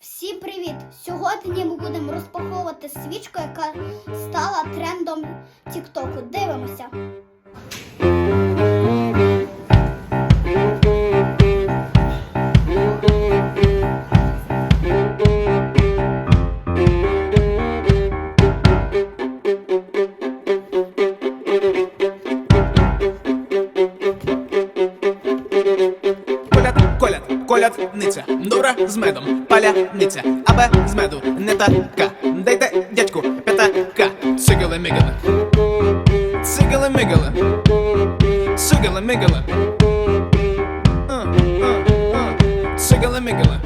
Всім привіт! Сьогодні ми будемо розпаковувати свічку, яка стала трендом Тіктоку. Дивимося. Колядниця, добра з медом, паляниця, аби з меду не така. Дайте дядьку п'ятака, цигали мигали, цигали мигали, цигали мигали, цигали мигали,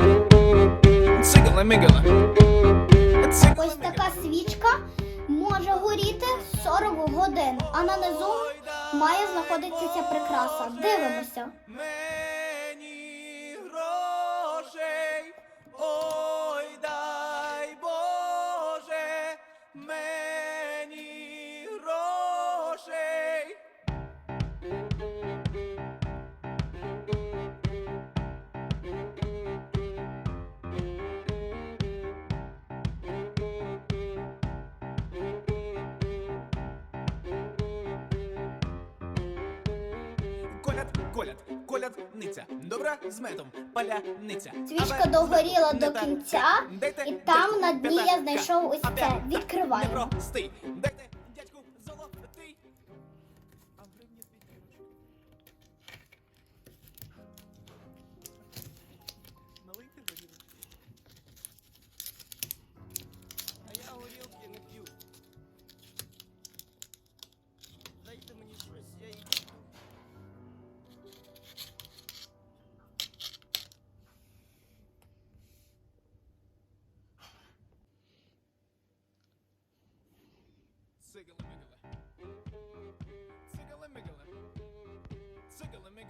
цигали мигали. Ось така свічка може горіти 40 годин, а на низу має знаходитися прикраса. Дивимося. Коляд, коляд, колядниця, добра з медом, паляниця. Свічка догоріла до кінця, і там на дні я знайшов ось це. Відкриваю. Непростий.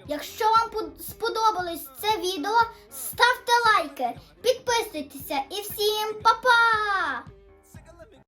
Якщо вам сподобалось це відео, ставте лайки, підписуйтеся і всім па-па!